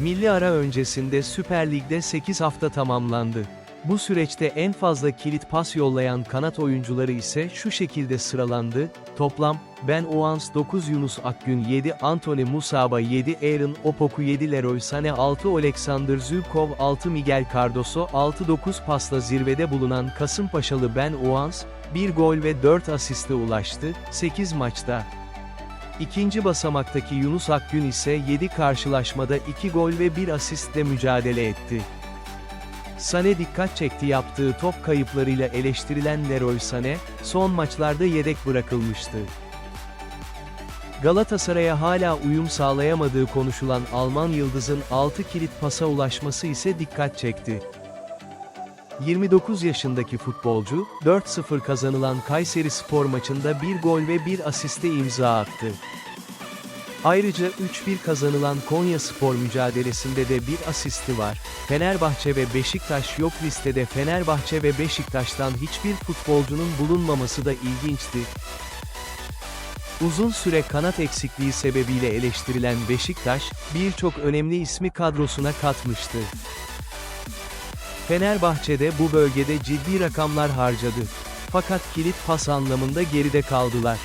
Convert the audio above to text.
Milli ara öncesinde Süper Lig'de 8 hafta tamamlandı. Bu süreçte en fazla kilit pas yollayan kanat oyuncuları ise şu şekilde sıralandı. Toplam, Ben Oans 9 Yunus Akgün 7 Anthony Musaba 7 Aaron Opoku 7 Leroy Sané 6 Alexander Zubkov 6 Miguel Cardoso 6-9 pasla zirvede bulunan Kasımpaşalı Ben Oans, 1 gol ve 4 asiste ulaştı, 8 maçta. İkinci basamaktaki Yunus Akgün ise 7 karşılaşmada 2 gol ve 1 asistle mücadele etti. Sané dikkat çekti yaptığı top kayıplarıyla eleştirilen Leroy Sané, son maçlarda yedek bırakılmıştı. Galatasaray'a hala uyum sağlayamadığı konuşulan Alman yıldızın 6 kilit pasa ulaşması ise dikkat çekti. 29 yaşındaki futbolcu, 4-0 kazanılan Kayseri Spor maçında bir gol ve bir asiste imza attı. Ayrıca 3-1 kazanılan Konya Spor mücadelesinde de bir asisti var. Fenerbahçe ve Beşiktaş yok listede Fenerbahçe ve Beşiktaş'tan hiçbir futbolcunun bulunmaması da ilginçti. Uzun süre kanat eksikliği sebebiyle eleştirilen Beşiktaş, birçok önemli ismi kadrosuna katmıştı. Fenerbahçe'de bu bölgede ciddi rakamlar harcadı. Fakat kilit pas anlamında geride kaldılar.